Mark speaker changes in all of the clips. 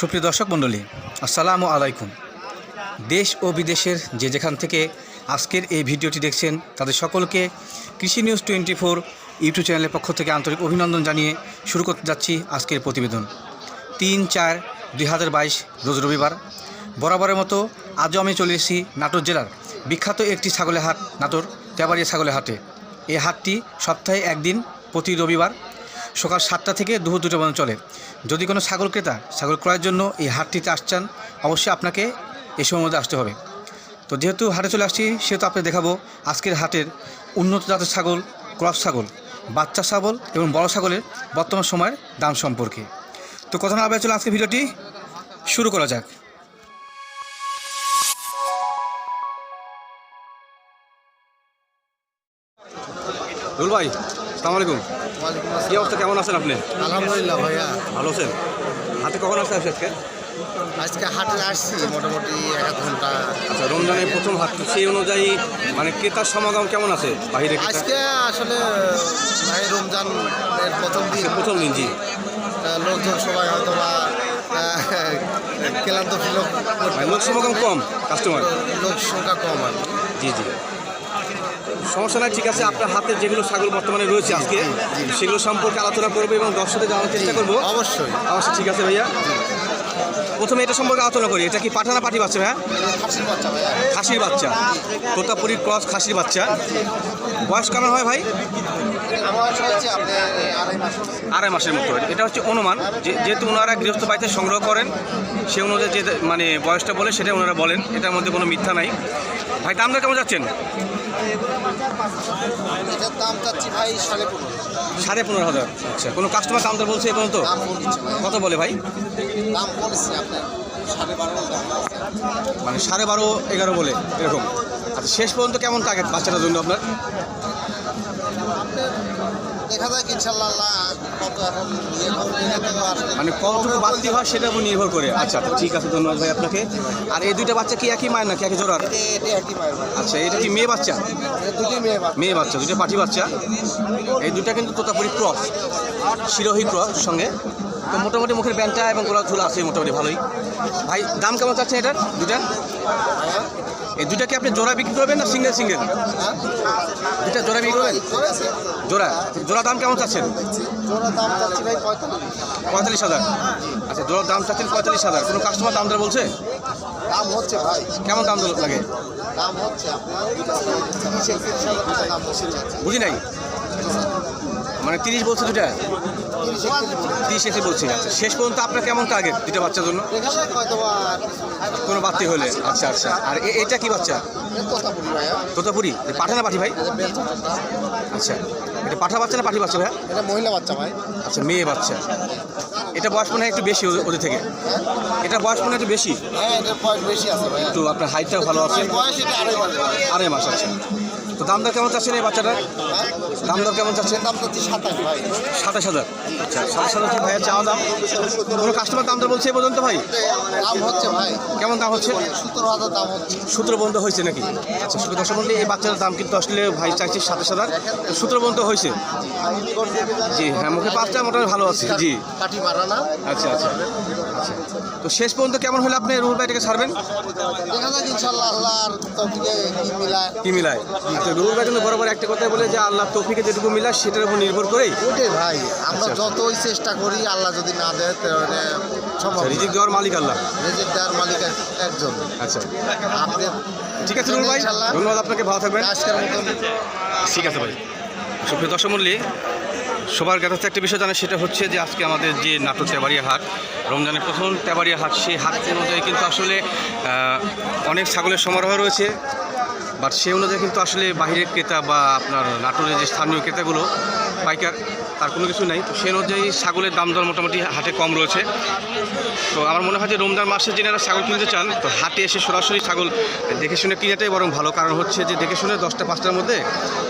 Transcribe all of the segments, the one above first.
Speaker 1: সুপ্রিয় দর্শক মণ্ডলী, আসসালামু আলাইকুম। দেশ ও বিদেশের যে যেখান থেকে আজকের এই ভিডিওটি দেখছেন, তাদের সকলকে কৃষি নিউজ টোয়েন্টি ফোর ইউটিউব চ্যানেলের পক্ষ থেকে আন্তরিক অভিনন্দন জানিয়ে শুরু করতে যাচ্ছি আজকের প্রতিবেদন। তিন চার দুই হাজার বাইশ, রোজ রবিবার। বরাবরের মতো আজও আমি চলে এসেছি নাটোর জেলার বিখ্যাত একটি ছাগলের হাট, নাটোর তেবাড়িয়া ছাগলের হাটে। এই হাটটি সপ্তাহে একদিন প্রতি রবিবার সকাল সাতটা থেকে দুপুর দুটো পর্যন্ত চলে। যদি কোনো ছাগল ক্রেতা ছাগল ক্রয়ের জন্য এই হাটটিতে আসছেন, অবশ্যই আপনাকে এই সময়ের মধ্যে আসতে হবে। তো যেহেতু হাটে চলে আসছি, সেহেতু আপনাকে দেখাবো আজকের হাটের উন্নত জাতের ছাগল ক্রস ছাগল, বাচ্চা ছাগল এবং বড় ছাগলের বর্তমান সময়ের দাম সম্পর্কে। তো কথা না চলে আজকে ভিডিওটি শুরু করা যাক। রুল ভাই, সালাম আলাইকুম।
Speaker 2: ওয়ালাইকুম
Speaker 1: কী অবস্থা? কেমন আছেন আপনি?
Speaker 2: আলহামদুলিল্লাহ ভাইয়া।
Speaker 1: ভালো আছেন? হাতে কখন আসছে আজকে
Speaker 2: আজকে? হাটে আসছি মোটামুটি এক ঘণ্টা।
Speaker 1: আচ্ছা রমজানের প্রথম হাট সেই অনুযায়ী মানে ক্রেতার সমাগম কেমন আছে ক্রেতা?
Speaker 2: আজকে আসলে ভাই রমজান এর প্রথম দিন।
Speaker 1: প্রথম দিন জি।
Speaker 2: লোকজন সবাই হয়তো বা ক্লান্ত
Speaker 1: মানে লোক সমাগম কম কাস্টমার
Speaker 2: লোক সংখ্যা কম আর।
Speaker 1: জি জি। সমস্যা নাই ঠিক আছে আপনার হাতে যেগুলো ছাগল বর্তমানে রয়েছে আজকে। সেগুলো সম্পর্কে আলোচনা করব এবং দর্শকদের জানার চেষ্টা করব।
Speaker 2: অবশ্যই।
Speaker 1: অবশ্যই ঠিক আছে ভাইয়া। প্রথমে এটা সম্পর্কে আলোচনা করি এটা কি পাঠানা পাঠি বাচ্চা ভাইয়া?
Speaker 2: খাসির বাচ্চা
Speaker 1: তোতাপুরি ক্রস খাসির বাচ্চা। বয়স কেমন হয় ভাই?
Speaker 2: আড়াই
Speaker 1: মাসের মতো এটা হচ্ছে অনুমান। যে যেহেতু ওনারা গৃহস্থ বাড়িতে সংগ্রহ করেন সে অনুযায়ী যে মানে বয়সটা বলে সেটা ওনারা বলেন। এটার মধ্যে কোনো মিথ্যা নাই। ভাই দামটা কেমন যাচ্ছেন?
Speaker 2: এটার দাম চাচ্ছি ভাই সাড়ে পনেরো।
Speaker 1: সাড়ে পনেরো হাজার। আচ্ছা কোনো কাস্টমার দাম দর বলছে এ পর্যন্ত? কত বলে ভাই?
Speaker 2: দাম বলেছি আপনার।
Speaker 1: মানে সাড়ে বারো এগারো বলে এরকম। আচ্ছা শেষ পর্যন্ত কেমন টার্গেট বাচ্চাটার জন্য আপনার?
Speaker 2: দেখা যাক ইনশাল্লাহ কত এখন
Speaker 1: মানে কতটুকু বাড়তি হয় সেটার উপর নির্ভর করে। আচ্ছা আচ্ছা ঠিক আছে ধন্যবাদ ভাই আপনাকে। আর এই দুইটা বাচ্চা কি একই মায়ের নাকি একই জোড়ার? আচ্ছা এটা কি মেয়ে বাচ্চা?
Speaker 2: মেয়ে বাচ্চা।
Speaker 1: বাচ্চা পাঠি বাচ্চা। এই দুটা কিন্তু তোতাপুরি ক্রস শিরোহী ক্রস সঙ্গে। তো মোটামুটি মুখের ব্যান্ডটা এবং গোলা ঝুলা আছে মোটামুটি ভালোই। ভাই দাম কেমন চাচ্ছেন এটার? দুটা
Speaker 2: ভাইয়া
Speaker 1: এই দুটা কি আপনি জোড়া বিক্রি করবেন না সিঙ্গেল সিঙ্গেল? দুটা জোড়া বিক্রি করবেন? জোড়া। জোড়া দাম কেমন চাচ্ছেন?
Speaker 2: পঁয়তাল্লিশ
Speaker 1: হাজার। আচ্ছা জোড়ার দাম চাচ্ছেন পঁয়তাল্লিশ হাজার। কোনো কাস্টমার দাম দর বলছে?
Speaker 2: দাম হচ্ছে ভাই।
Speaker 1: কেমন দাম দর লাগে?
Speaker 2: দাম হচ্ছে
Speaker 1: বুঝি নাই? মানে তিরিশ বলছে দুটা?
Speaker 2: তিরিশ।
Speaker 1: এসে বলছে আচ্ছা। শেষ পর্যন্ত আপনার কেমন টার্গেট দুটা বাচ্চার জন্য? কোনো বাড়তি হলে। আচ্ছা আচ্ছা। আর এটা কি বাচ্চা? তোতাপুরি। পাঠা না পাঠি ভাই? আচ্ছা। এটা পাঠা বাচ্চা না পাঠি বাচ্চা ভাইয়া?
Speaker 2: এটা মহিলা বাচ্চা ভাই।
Speaker 1: আচ্ছা মেয়ে বাচ্চা। এটা বয়স মনে হয় একটু বেশি ওদের- থেকে। এটা বয়স মনে হয় একটু বেশি?
Speaker 2: হ্যাঁ এটার বয়স বেশি আছে ভাইয়া।
Speaker 1: একটু আপনার হাইটটাও ভালো আছে।
Speaker 2: বয়স এটা আড়াই মাস।
Speaker 1: আড়াই মাস আছে তো দাম দর কেমন চাচ্ছেন এই বাচ্চাটার? দাম দর কেমন চাচ্ছেন?
Speaker 2: দাম চাচ্ছি সাতাশ ভাই।
Speaker 1: সাতাশ হাজার। আচ্ছা সাতাশ হাজার হচ্ছে ভাইয়ের চাওয়া দাম। কোনো কাস্টমার দাম দর বলছে এ পর্যন্ত ভাই?
Speaker 2: দাম হচ্ছে ভাই।
Speaker 1: কেমন দাম হচ্ছে?
Speaker 2: সতেরো হাজার দাম হচ্ছে।
Speaker 1: সতেরো পর্যন্ত হয়েছে নাকি? আচ্ছা দর্শক মন্ডলী, এই বাচ্চার দাম কিন্তু আসলে ভাই চাইছে সাতাশ হাজার। সতেরো পর্যন্ত হয়েছে? জি হ্যাঁ মুখে পাঁচটা মোটামুটি ভালো আছে। জি। আচ্ছা আচ্ছা আচ্ছা। তো শেষ পর্যন্ত কেমন হলে আপনি? রুহুল ভাইটাকে ছাড়বেন?
Speaker 2: দেখা যাক ইনশাল্লাহ আল্লাহর কি মিলায়।
Speaker 1: কি মিলায়? আচ্ছা রুহুল ভাই কিন্তু বরাবর একটা কথাই বলে যে আল্লাহ তৌফিকে যেটুকু মিলা সেটার উপর নির্ভর করেই।
Speaker 2: ওটাই ভাই আমরা
Speaker 1: আচ্ছা।
Speaker 2: যতই চেষ্টা করি আল্লাহ যদি না দেয় তাহলে সম্ভব
Speaker 1: আচ্ছা, রিজিক দেওয়ার মালিক আল্লাহ।
Speaker 2: রিজিক দেওয়ার মালিক এক- একজন।
Speaker 1: আচ্ছা।
Speaker 2: আপনি
Speaker 1: ঠিক আছে রুহুল ভাই ধন্যবাদ আপনাকে ভালো থাকবেন।
Speaker 2: আজকের মতন
Speaker 1: ঠিক আছে ভাই। সুপ্রিয় দর্শক মূল্যে সবার কাছে একটা বিষয় জানে সেটা হচ্ছে যে আজকে আমাদের যে নাটক তেবাড়িয়া হাট, রমজানের প্রথম তেবাড়িয়া হাট, সেই হাট অনুযায়ী কিন্তু আসলে অনেক ছাগলের সমারোহ রয়েছে। বাট সে অনুযায়ী কিন্তু আসলে বাহিরের ক্রেতা বা আপনার নাটোরের যে স্থানীয় ক্রেতাগুলো পাইকার, তার কোনো কিছু নাই। তো সেই অনুযায়ী ছাগলের দাম দর মোটামুটি হাটে কম রয়েছে। তো আমার মনে হয় যে রমজান মাসে যারা ছাগল কিনতে চান, তো হাটে এসে সরাসরি ছাগল দেখে শুনে কিনাটাই বরং ভালো। কারণ হচ্ছে যে দেখে শুনে দশটা, পাঁচটার মধ্যে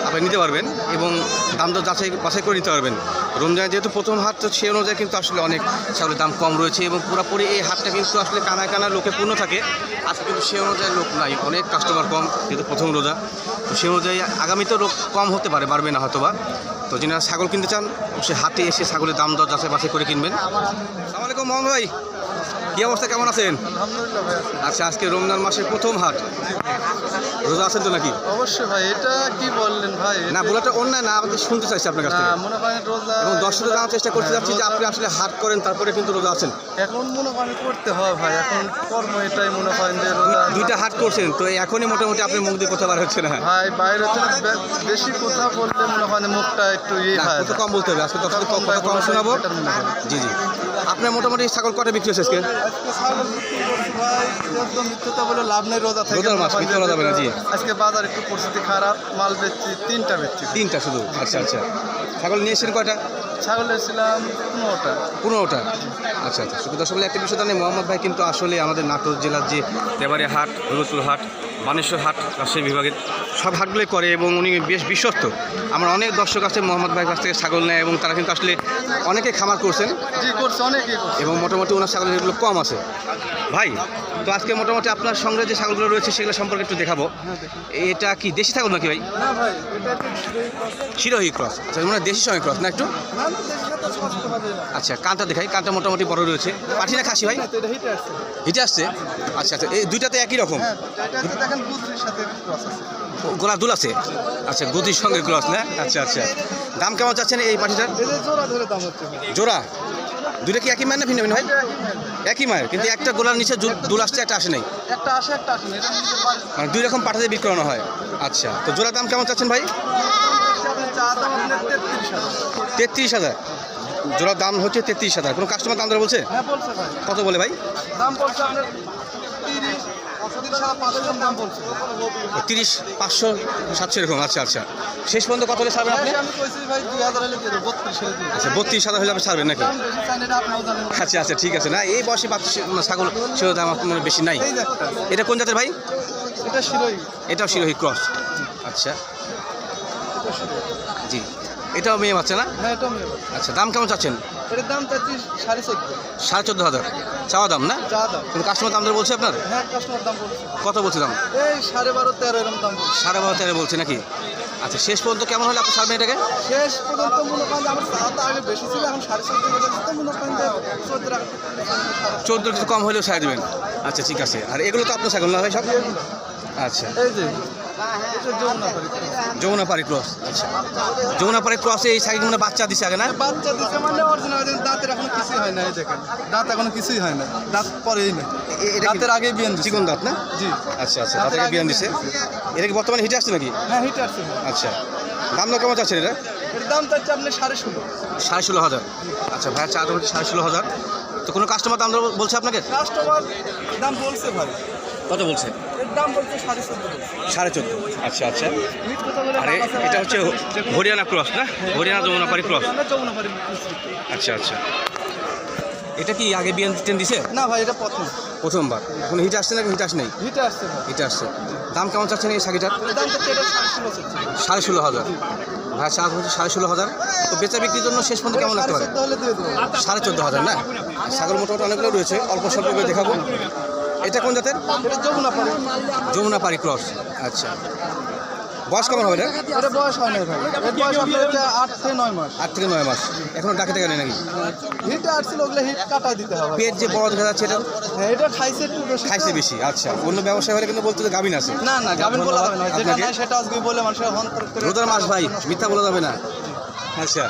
Speaker 1: আপনি নিতে পারবেন এবং দাম দর যাচাই, বাছাই করে নিতে পারবেন। রমজান যেহেতু প্রথম হাট, তো সেই অনুযায়ী কিন্তু আসলে অনেক ছাগলের দাম কম রয়েছে এবং পুরোপুরি এই হাটটা কিন্তু আসলে কানায় কানায় লোকে পূর্ণ থাকে। আজকে কিন্তু সেই অনুযায়ী লোক নাই, অনেক কাস্টমার কম, যেহেতু প্রথম রোজা। তো সেই অনুযায়ী আগামীতেও লোক কম হতে পারে, বাড়বে না হয়তো বা তো যিনি ছাগল কিনতে চান সে হাতে এসে ছাগলের দাম দর যাচাই বাছাই করে কিনবেন। সালাম আলাইকুম মোহাম্মদ ভাই। কী অবস্থা? কেমন আছেন? আচ্ছা আজকে রমজান মাসের প্রথম হাট। রোজা আছেন তো নাকি?
Speaker 3: অবশ্যই ভাই এটা কি বললেন ভাই?
Speaker 1: না বলাটা অন্যায় না আমাদের শুনতে চাইছি আপনার কাছে
Speaker 3: মনে করেন রোজা
Speaker 1: এবং দর্শকদের জানার চেষ্টা করতে যাচ্ছি যে আপনি আসলে হাট করেন তারপরে কিন্তু রোজা আছেন।
Speaker 3: এখন মনে করেন করতে হয় ভাই এখন কর্ম এটাই মনে করেন যে রোজা
Speaker 1: দুইটা হাট করছেন তো এখনই মোটামুটি আপনি মুখ দিয়ে কথা বার হচ্ছে না।
Speaker 3: ভাই বাইরে থেকে বেশি কথা বললে মনে করেন মুখটা একটু ইয়ে হয়
Speaker 1: কত কম বলতে হবে আজকে দর্শকদের কম কথা কম শোনাবো। জি জি। আপনার মোটামুটি ছাগল কটা বিক্রি হচ্ছে আজকে?
Speaker 3: মিথ্যতা বলে লাভ নেই রোজা থেকে
Speaker 1: রোজার মাস, মিথ্যা যাবে না, জি।
Speaker 3: আজকে বাজার একটু পরিস্থিতি খারাপ মাল বেচছি তিনটা বেচছি।
Speaker 1: তিনটা শুধু? আচ্ছা আচ্ছা। ছাগল নিয়ে এসেছেন কয়টা?
Speaker 3: ছাগল এসেছিলাম পনেরোটা।
Speaker 1: পনেরোটা? আচ্ছা আচ্ছা। শুধু দর্শক একটা বিষয় জানেন মোহাম্মদ ভাই কিন্তু আসলে আমাদের নাটোর জেলার যে তেবাড়িয়া হাট রঘুতুল হাট বানেশ্বর হাট রাজশাহী বিভাগের সব হাটগুলোই করে এবং উনি বেশ বিশ্বস্ত। আমার অনেক দর্শক আছে মোহাম্মদ ভাইয়ের কাছ থেকে ছাগল নেয় এবং তারা কিন্তু আসলে অনেকে খামার করছেন।
Speaker 3: জি করছে
Speaker 1: এবং মোটামুটি ওনার ছাগলের এগুলো কম আছে। ভাই তো আজকে মোটামুটি আপনার সঙ্গে যে ছাগলগুলো রয়েছে সেগুলো সম্পর্কে একটু দেখাবো। এটা কি দেশি ছাগল নাকি ভাই। শিরোহী ক্রস। আচ্ছা মানে দেশি সময় ক্রস না একটু। আচ্ছা কানটা দেখাই কানটা মোটামুটি বড় রয়েছে। পাঠি না খাসি ভাই?
Speaker 3: হিটে আসছে।
Speaker 1: আচ্ছা আচ্ছা এই দুইটাতে একই রকম?
Speaker 3: হ্যাঁ।
Speaker 1: গোলা দুল আছে? আচ্ছা গতির সঙ্গে ক্রস না? আচ্ছা আচ্ছা। দাম কেমন চাচ্ছেন এই পাঠিটার?
Speaker 3: জোড়া?
Speaker 1: দুইটা কি একই মায়ের না ভিন্ন ভিন্ন ভাই?
Speaker 3: একই।
Speaker 1: মায়ের কিন্তু একটা গোলার নিচে দু- দুল আসছে একটা আসে নাই।
Speaker 3: একটা আসে একটা আসে
Speaker 1: মানে দুই রকম পাঠাতে বিক্রি করানো হয়। আচ্ছা তো জোড়া দাম কেমন চাচ্ছেন ভাই?
Speaker 3: তেত্রিশ হাজার।
Speaker 1: জোড়ার দাম হচ্ছে তেত্রিশ হাজার। কোনো কাস্টমার দাম ধরে বলছে?
Speaker 3: হ্যাঁ
Speaker 1: কত বলে ভাই?
Speaker 3: দাম বলছে তিরিশ পাঁচশো
Speaker 1: সাতশো এরকম। আচ্ছা আচ্ছা। শেষ পর্যন্ত কত হলে ছাড়বেন আপনি। আচ্ছা বত্রিশ হাজার হলে আপনি ছাড়বেন নাকি? আচ্ছা আচ্ছা ঠিক আছে। না এই বয়সে ছাগল সেও দাম আপনার বেশি নাই। এটা কোন জাতের ভাই?
Speaker 3: এটা শিরোই
Speaker 1: এটাও শিরোহী ক্রস। আচ্ছা। এটাও মেয়ে বাচ্চা না?
Speaker 3: হ্যাঁ এটা মেয়ে বাচ্চা।
Speaker 1: আচ্ছা দাম কেমন চাচ্ছেন?
Speaker 3: এটার দাম চাচ্ছি সাড়ে চোদ্দ।
Speaker 1: সাড়ে চোদ্দ হাজার। চাওয়া দাম না?
Speaker 3: চা দাম।
Speaker 1: কিন্তু কাস্টমার দাম দর বলছে আপনার?
Speaker 3: হ্যাঁ কাস্টমার দাম বলছে।
Speaker 1: কত বলছে দাম?
Speaker 3: এই সাড়ে বারো তেরো এরকম দাম
Speaker 1: সাড়ে বারো তেরো বলছে নাকি? আচ্ছা শেষ পর্যন্ত কেমন হলে আপনি ছাড়বেন এটাকে?
Speaker 3: শেষ পর্যন্ত মনে করেন আমার চা আগে বেশি ছিল এখন সাড়ে চোদ্দ হয়ে মনে করেন
Speaker 1: কিছু কম হলেও ছাড় দেবেন। আচ্ছা ঠিক আছে। আর এগুলো তো আপনার ছাগল না ভাই সব? আচ্ছা।
Speaker 3: এই যে এটা যমুনা বাড়ি
Speaker 1: ক্রস আচ্ছা। যমুনা পাড়ি ক্রসে এই সাইড মানে বাচ্চা দিছে আগে না?
Speaker 3: বাচ্চা দিচ্ছে মানে অরিজিনাল দাঁতের এখনও কিছুই হয় না এই দেখেন। দাঁত এখনও কিছুই হয় না দাঁত পরেই না। দাঁতের আগেই বিয়ান দিচ্ছে
Speaker 1: চিকন দাঁত না?
Speaker 3: জি।
Speaker 1: আচ্ছা আচ্ছা
Speaker 3: দাঁতের আগে
Speaker 1: বিয়ান দিছে। এটা কি বর্তমানে হিটে আসছে নাকি?
Speaker 3: হ্যাঁ হিট আসছে।
Speaker 1: আচ্ছা। দাম কেমন চাচ্ছেন এটা?
Speaker 3: এর দাম চাচ্ছে আপনি সাড়ে ষোলো।
Speaker 1: সাড়ে ষোলো হাজার। আচ্ছা ভাইয়া চা হচ্ছে সাড়ে ষোলো হাজার। তো কোনো কাস্টমার দাম বলছে আপনাকে?
Speaker 3: কাস্টমার দাম বলছে ভাই।
Speaker 1: কত বলছে?
Speaker 3: দাম বলছে সাড়ে চোদ্দ
Speaker 1: সাড়ে চোদ্দ। আচ্ছা আচ্ছা। আরে এটা হচ্ছে হরিয়ানা ক্রস না? হরিয়ানা যমুনা পাড়ি ক্রস?
Speaker 3: আমরা যমুনা বাড়ি মিস্ত্রি।
Speaker 1: আচ্ছা আচ্ছা। এটা কি আগে বিয়ান টেন দিছে?
Speaker 3: না ভাই এটা প্রথম।
Speaker 1: প্রথমবার। এখন হিট আসছে নাকি? হিট আসে নেই?
Speaker 3: হিটে আসছে
Speaker 1: হিট আসছে। দাম কেমন চাচ্ছেন এই শাড়িটার?
Speaker 3: সাড়ে ষোলো
Speaker 1: হাজার। ভাই চা হচ্ছে সাড়ে ষোলো হাজার। তো বেচা বিক্রির জন্য শেষ পর্যন্ত কেমন লাগতে পারে? সাড়ে চোদ্দ হাজার না? ছাগল মোটামুটি অনেকগুলো রয়েছে। অল্প স্বল্প করে দেখাবো। এটা কোন জাতের?
Speaker 3: এটা যমুনা পাড়ি
Speaker 1: যমুনা পাড়ি ক্রস। আচ্ছা। বয়স কেমন হবে এটা?
Speaker 3: এটা বয়স হয় না ভাই। এর বয়স আপনার আট থেকে নয় মাস।
Speaker 1: আট থেকে নয় মাস। এখনও ডাকে টাকা নেই নাকি?
Speaker 3: হিটে আসছিল ওগুলো হিট কাটাই দিতে হবে।
Speaker 1: পেট যে বড় দেখা যাচ্ছে এটা?
Speaker 3: হ্যাঁ এটা খাইছে একটু বেশি
Speaker 1: খাইছে বেশি আচ্ছা। অন্য ব্যবসায় হলে কিন্তু বলতে যে গাভিন আছে।
Speaker 3: না না গাবেন বলা হবে না। যেটা নাই সেটা আজকে বলে মানুষের অন্তর করে
Speaker 1: রোজার মাস ভাই মিথ্যা বলা যাবে না। আচ্ছা।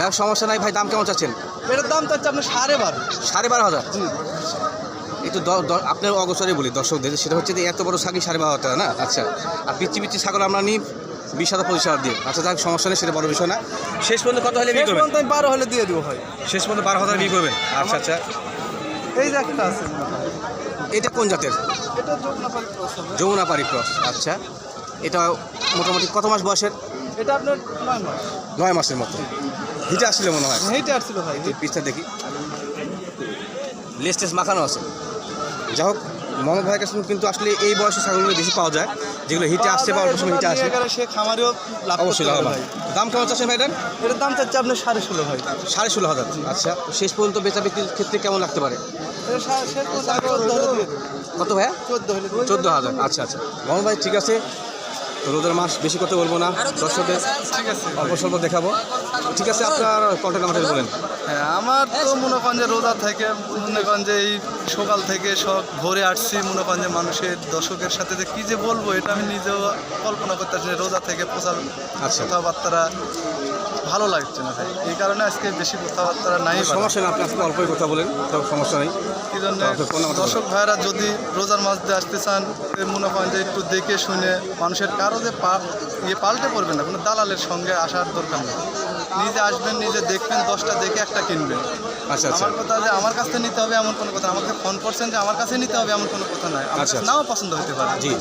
Speaker 1: হোক, সমস্যা নাই ভাই দাম কেমন চাচ্ছেন?
Speaker 3: এটার দাম চাচ্ছে আপনার সাড়ে বারো।
Speaker 1: সাড়ে বারো হাজার।
Speaker 3: জি
Speaker 1: একটু আপনার অগোচরে বলি দর্শকদের সেটা হচ্ছে যে এত বড় ছাগি সাড়ে বারো হাজার টাকা না? আচ্ছা। আর পিচ্ছি পিচ্ছি ছাগল আমরা নিই বিশ হাজার পঁচিশ হাজার দিয়ে। আচ্ছা যাক সমস্যা নেই সেটা বড় বিষয় না। শেষ পর্যন্ত কত হলে করবেন?
Speaker 3: আমি বারো হলে দিয়ে দেবো ভাই।
Speaker 1: শেষ পর্যন্ত বারো হাজার বিক্রি করবেন? আচ্ছা আচ্ছা।
Speaker 3: এই যে একটা আছে।
Speaker 1: এটা কোন জাতের?
Speaker 3: এটা যমুনা পাড়ি ক্রস
Speaker 1: আচ্ছা। এটা মোটামুটি কত মাস বয়সের?
Speaker 3: এটা আপনার নয় মাস।
Speaker 1: নয় মাসের মতো। হিটে আসলে মনে হয়।
Speaker 3: হেঁটে আসছিল ভাই
Speaker 1: পিসটা দেখি। লেস টেস মাখানো আছে। যাই হোক মোহাম্মদ ভাইয়ের কাছে কিন্তু আসলে এই বয়সে ছাগলগুলো বেশি পাওয়া যায় যেগুলো হিটে আসছে বা অল্প সময় হিটে আসে।
Speaker 3: সে খামারেও লাভ
Speaker 1: অবশ্যই লাভ হয়
Speaker 3: ভাই।
Speaker 1: দাম কেমন চাচ্ছেন ভাই এটার?
Speaker 3: দাম চাচ্ছে আপনার সাড়ে ষোলো ভাই।
Speaker 1: সাড়ে ষোলো হাজার। আচ্ছা শেষ পর্যন্ত বেচা বিক্রির ক্ষেত্রে কেমন লাগতে পারে? কত ভাইয়া?
Speaker 3: চোদ্দ
Speaker 1: হাজার। আচ্ছা আচ্ছা। মোহাম্মদ ভাই ঠিক আছে। রোজার মাস বেশি কথা বলব না দর্শকদের অল্প স্বল্প দেখাবো ঠিক আছে আপনার কন্ট্যাক্ট নাম্বারটা বলেন
Speaker 3: হ্যাঁ আমার তো মনে করেন যে রোজা থেকে মনে করেন যে এই সকাল থেকে সব ভোরে আসছি মনে করেন যে মানুষের দর্শকের সাথে যে কী যে বলব এটা আমি নিজেও কল্পনা করতে পারছি। রোজা থেকে প্রচার
Speaker 1: আচ্ছা।
Speaker 3: ভালো লাগছে না ভাই। এই কারণে আজকে বেশি কথাবার্তা নাই
Speaker 1: সমস্যা নেই আপনি আজকে অল্পই কথা বলেন তো সমস্যা নেই।
Speaker 3: কি জন্য? দর্শক ভাইরা যদি রোজার মাছ দিয়ে আসতে চান মনে হয় যে একটু দেখে শুনে মানুষের কারও যে পা ইয়ে পাল্টে পড়বে না কোনো দালালের সঙ্গে আসার দরকার নেই। নিজে আসবেন নিজে দেখবেন দশটা দেখে একটা কিনবেন।
Speaker 1: আচ্ছা আচ্ছা।
Speaker 3: আমার কথা যে আমার কাছ থেকে নিতে হবে এমন কোনো কথা আমাকে ফোন করছেন যে আমার কাছে নিতে হবে এমন কোনো কথা নয়। আমার
Speaker 1: আচ্ছা,
Speaker 3: কাছে
Speaker 1: আচ্ছা।
Speaker 3: নাও পছন্দ হতে পারে।
Speaker 1: জি।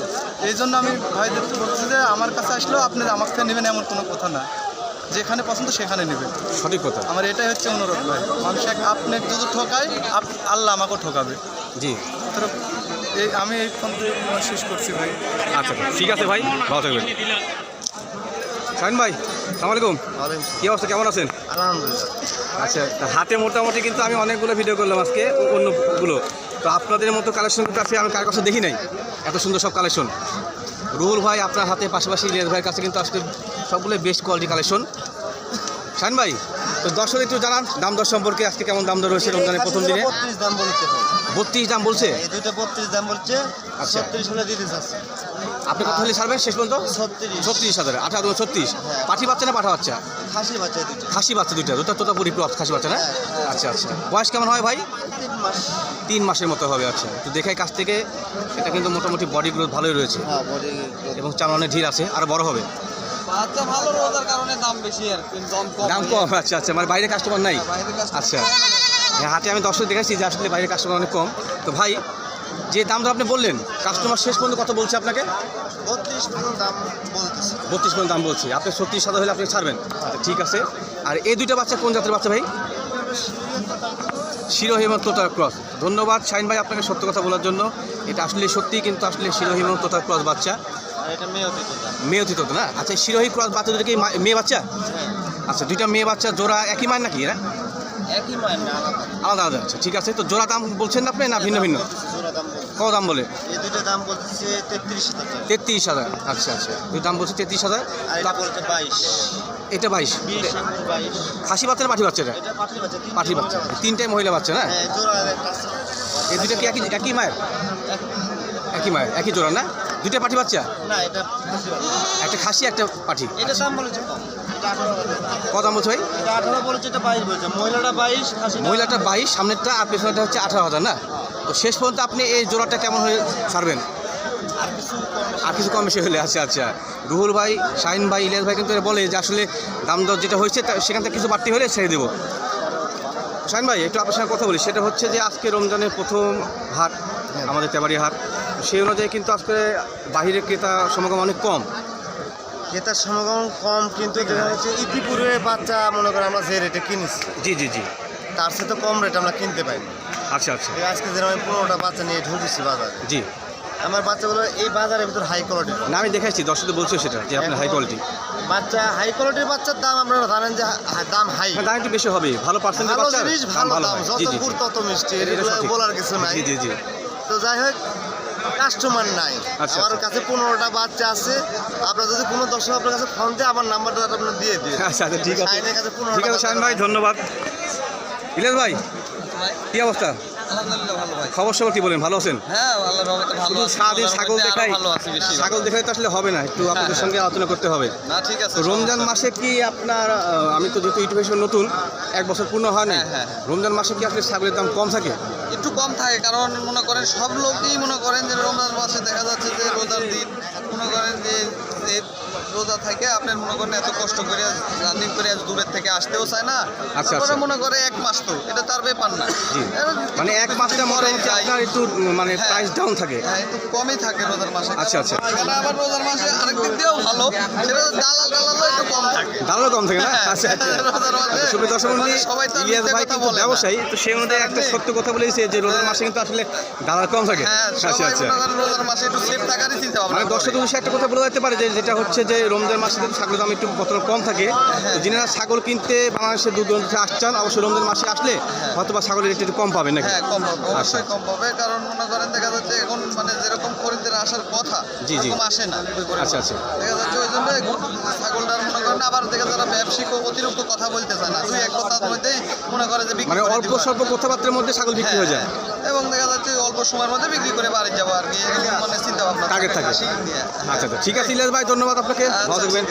Speaker 3: এই জন্য আমি ভাইদেরকে বলছি যে আমার কাছে আসলেও আপনি আমার থেকে নেবেন এমন কোনো কথা না যেখানে পছন্দ সেখানে নেবেন
Speaker 1: সঠিক কথা।
Speaker 3: আমার এটাই হচ্ছে অনুরোধ ভাই। মানুষ এক আপনি যদি ঠকায় আপ- আল্লাহ আমাকেও ঠকাবে।
Speaker 1: জি।
Speaker 3: তো এই আমি এই ফোন শেষ করছি ভাই।
Speaker 1: আচ্ছা ঠিক আছে ভাই ভালো থাকবেন। শাহিন ভাই সালাম আলাইকুম। কি অবস্থা কেমন আছেন?
Speaker 3: আলহামদুলিল্লাহ।
Speaker 1: আচ্ছা হাতে মোটামুটি কিন্তু আমি অনেকগুলো ভিডিও করলাম আজকে অন্যগুলো। তো আপনাদের মতো কালেকশন কিন্তু আজকে আমি কার কাছে দেখি নাই এত সুন্দর সব কালেকশন রুহুল ভাই আপনার হাতে পাশাপাশি ইলিয়াস ভাইয়ের কাছে কিন্তু আজকে সবগুলো বেস্ট কোয়ালিটি কালেকশন শান ভাই তো দর্শক একটু জানান দাম দর সম্পর্কে আজকে কেমন দাম দর রয়েছে রমজানের প্রথম দিনে?
Speaker 2: বত্রিশ দাম বলছে
Speaker 1: বত্রিশ দাম বলছে?
Speaker 2: দুইটা বত্রিশ দাম বলছে
Speaker 1: আচ্ছা।
Speaker 2: হলে দিতে চাচ্ছে
Speaker 1: আপনি কত হলে ছাড়বেন শেষ পর্যন্ত?
Speaker 2: ছত্রিশ।
Speaker 1: ছত্রিশ হাজার। আঠারো ছত্রিশ। পাঠি বাচ্চা না পাঠা বাচ্চা?
Speaker 2: খাসি বাচ্চা দুইটা।
Speaker 1: খাসি বাচ্চা দুইটা। দুটা তোতাপুরি ক্রস খাসি বাচ্চা না? আচ্ছা আচ্ছা। বয়স কেমন হয় ভাই?
Speaker 2: তিন
Speaker 1: মাসের মতো হবে আচ্ছা। তো দেখাই কাছ থেকে। এটা কিন্তু মোটামুটি বডি গ্রোথ ভালোই রয়েছে।
Speaker 2: হ্যাঁ
Speaker 1: এবং চালানোর ঢিল আছে। আর বড় হবে।
Speaker 2: বাচ্চা ভালো রোজার কারণে দাম বেশি আর দাম কম।
Speaker 1: দাম কম আচ্ছা আচ্ছা। মানে বাইরে কাস্টমার নাই? আচ্ছা। হ্যাঁ হাতে আমি দর্শক দেখাচ্ছি যে আসলে বাইরের কাস্টমার অনেক কম। তো ভাই যে দামটা আপনি বললেন কাস্টমার শেষ পর্যন্ত কত বলছে আপনাকে?
Speaker 2: বত্রিশ পর্যন্ত দাম বলতেছে।
Speaker 1: বত্রিশ পর্যন্ত দাম বলছে। আপনি ছত্রিশ সাদা হলে আপনি ছাড়বেন। আচ্ছা ঠিক আছে। আর এই দুইটা বাচ্চা কোন জাতের বাচ্চা ভাই? শিরোহিমন তোতার ক্রস। ধন্যবাদ শাইন ভাই আপনাকে সত্য কথা বলার জন্য। এটা আসলে সত্যি কিন্তু আসলে শিরোহিমন তোতার ক্রস বাচ্চা।
Speaker 2: মেয়ে
Speaker 1: অতীত না? আচ্ছা শিরোহী ক্রস বাচ্চা দুটো কি মেয়ে বাচ্চা? আচ্ছা দুইটা মেয়ে বাচ্চা জোড়া একই মায়ের নাকি এরা?
Speaker 2: আলাদা
Speaker 1: আলাদা। আচ্ছা ঠিক আছে। তো জোড়া দাম বলছেন না আপনি না ভিন্ন ভিন্ন? কত দাম বলে?
Speaker 2: এই দুইটা দাম বলতেছে তেত্রিশ হাজার
Speaker 1: তেত্রিশ হাজার। আচ্ছা আচ্ছা। দুই দাম বলছে তেত্রিশ হাজার।
Speaker 2: এটা বাইশ।
Speaker 1: এটা খাসি বাচ্চা না পাঠি বাচ্চা এটা?
Speaker 2: এটা পাঠি বাচ্চা তিন
Speaker 1: তিনটাই মহিলা বাচ্চা না?
Speaker 2: হ্যাঁ
Speaker 1: এই দুইটা কি একই একই মায়ের? একই মায়ের একই জোড়া না? দুইটা পাঠি বাচ্চা?
Speaker 2: না এটা
Speaker 1: একটা খাসি একটা পাঠি
Speaker 2: এটা দাম বলেছে
Speaker 1: কত দাম বলছে ভাই?
Speaker 2: আঠারো বলেছে এটা বাইশ বলেছে। মহিলাটা বাইশ
Speaker 1: মহিলাটা বাইশ সামনেরটা আর পেছনেরটা হচ্ছে আঠারো হাজার না? তো শেষ পর্যন্ত আপনি এই জোড়াটা কেমন হয়ে ছাড়বেন?
Speaker 2: আর কিছু কম
Speaker 1: বেশি হলে আচ্ছা আচ্ছা। রুহুল ভাই শাহিন ভাই ইলিয়াস ভাই কিন্তু বলে যে আসলে দাম দর যেটা হয়েছে সেখান থেকে কিছু বাড়তি হলে ছেড়ে দেবো। শাহিন ভাই একটু আপনার সঙ্গে কথা বলি। সেটা হচ্ছে যে আজকে রমজানের প্রথম হাট আমাদের তেবারি হাট। সেই অনুযায়ী কিন্তু আজকে বাহিরের ক্রেতা সমাগম অনেক কম।
Speaker 2: ক্রেতার সমাগম কম কিন্তু যাচ্ছে ইতিপূর্বে বাচ্চা মনে করেন আমরা যে রেটে কিনেছি
Speaker 1: জি জি জি।
Speaker 2: তার সাথে কম রেট আমরা কিনতে পাই
Speaker 1: আচ্ছা আচ্ছা।
Speaker 2: এই আজকে যেরকম আমি পনেরোটা বাচ্চা নিয়ে ঢুকেছি বাজারে।
Speaker 1: জি।
Speaker 2: আমার বাচ্চাগুলো এই বাজারের ভিতর হাই কোয়ালিটি
Speaker 1: না আমি দেখাচ্ছি দর্শকদের বলছো সেটা যে আপনার হাই কোয়ালিটি
Speaker 2: বাচ্চা হাই কোয়ালিটির বাচ্চার দাম আপনারা জানেন যে দাম হাই
Speaker 1: হ্যাঁ দাম একটু বেশি হবে ভালো পার্সেন্টেজ
Speaker 2: ভালো জিনিস ভালো দাম যত গুড় তত মিষ্টি বলার কিছু নাই।
Speaker 1: জি জি
Speaker 2: তো যাই হোক কাস্টমার নাই।
Speaker 1: আচ্ছা,
Speaker 2: আমার
Speaker 1: আচ্ছা।
Speaker 2: কাছে পনেরোটা বাচ্চা আছে। আপনার যদি কোনো দর্শক আপনার কাছে ফোন দেয় আমার নাম্বারটা আপনার দিয়ে দিন।
Speaker 1: আচ্ছা আচ্ছা ঠিক আছে। ঠিক আছে ভাই ধন্যবাদ। ইলিয়াস ভাই কি অবস্থা? খবর সবর কি বলেন? ভালো আছেন?
Speaker 2: হ্যাঁ
Speaker 1: শুধু সারাদিন ছাগল দেখাই ছাগল তো আসলে হবে না। একটু আপনাদের সঙ্গে আলোচনা করতে হবে। রমজান মাসে কি আপনার আমি তো যেহেতু ইউটিউবে নতুন এক বছর পূর্ণ হয় না
Speaker 2: হ্যাঁ, হ্যাঁ।
Speaker 1: রমজান মাসে কি আসলে ছাগলের দাম কম থাকে?
Speaker 4: একটু কম থাকে কারণ মনে করেন সব লোকই মনে করেন যে রমজান মাসে দেখা যাচ্ছে যে রোজার দিন মনে করেন যে রোজা থাকে আপনার মনে করেন এত কষ্ট করে রানিং করে আজ দূরের থেকে আসতেও চায় না
Speaker 1: আচ্ছা,
Speaker 4: তারপরে
Speaker 1: আচ্ছা।
Speaker 4: মনে করে এক মাস তো এটা তার ব্যাপার না
Speaker 1: মানে এক মাসটা
Speaker 4: যায়।
Speaker 1: আপনার একটু মানে
Speaker 4: হ্যাঁ।
Speaker 1: প্রাইস ডাউন থাকে
Speaker 4: হ্যাঁ একটু কমই থাকে রোজার মাসে
Speaker 1: আচ্ছা, আচ্ছা।
Speaker 4: এখানে আবার রোজার মাসে আরেক দিক দিয়েও ভালো সেটা দালাল দালালও একটু কম থাকে
Speaker 1: দামও কম থাকে না
Speaker 4: হ্যাঁ,
Speaker 1: আচ্ছা আচ্ছা
Speaker 4: রোজার মাসে
Speaker 1: শুভ দর্শক
Speaker 4: মানে সবাই তো আর
Speaker 1: ইলিয়াস ভাই
Speaker 4: কথা
Speaker 1: কিন্তু। ব্যবসায়ী তো সেই অনুযায়ী একটা সত্য কথা বলেছে যে রোজার মাসে কিন্তু আসলে দালাল কম থাকে
Speaker 4: হ্যাঁ
Speaker 1: আচ্ছা আচ্ছা
Speaker 4: রোজার মাসে একটু স্লিপ থাকারই চিন্তা ভাবনা
Speaker 1: মানে। দর্শক একটা কথা বলে যেতে পারে যে যেটা হচ্ছে যে রমজান মাসে তো ছাগলের দাম একটু বর্তমানে কম থাকে। যিনারা ছাগল কিনতে বাংলাদেশের দূর দূরান্ত আসছেন অবশ্যই রমজান মাসে আসলে হয়তো বা ছাগলের রেট একটু কম পাবেন নাকি?
Speaker 4: হ্যাঁ কম পাবে অবশ্যই কম পাবে কারণ মনে করেন দেখা যাচ্ছে এখন মানে যেরকম খরিদ্দার আসার কথা
Speaker 1: জি, জি।
Speaker 4: আসে না।
Speaker 1: আচ্ছা, আচ্ছা।
Speaker 4: দেখা যাচ্ছে ওই জন্য ছাগলটার মনে করেন আবার দেখা যারা ব্যবসায়িক অতিরিক্ত কথা বলতে চায় না দুই এক কথার মধ্যেই মনে করে যে
Speaker 1: মানে অল্প স্বল্প কথাবার্তার মধ্যে ছাগল বিক্রি হয়ে যায়।
Speaker 4: হ্যাঁ, এবং দেখা যাচ্ছে অল্প সময়ের মধ্যে বিক্রি করে বাড়ি যাব আর কি। মানে চিন্তা ভাবনা
Speaker 1: থাকে। আচ্ছা আচ্ছা। ঠিক আছে ইলিয়াস ভাই ধন্যবাদ আপনাকে।
Speaker 4: আচ্ছা,
Speaker 1: ভালো থাকবেন।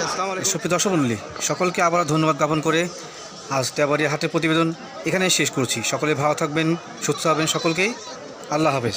Speaker 1: সুপ্রিয় দর্শক মন্ডলী সকলকে আবার ধন্যবাদ জ্ঞাপন করে আজ তেবারি হাটের প্রতিবেদন এখানে শেষ করছি। সকলে ভালো থাকবেন সুস্থ হবেন সকলকেই। আল্লাহ হাফেজ।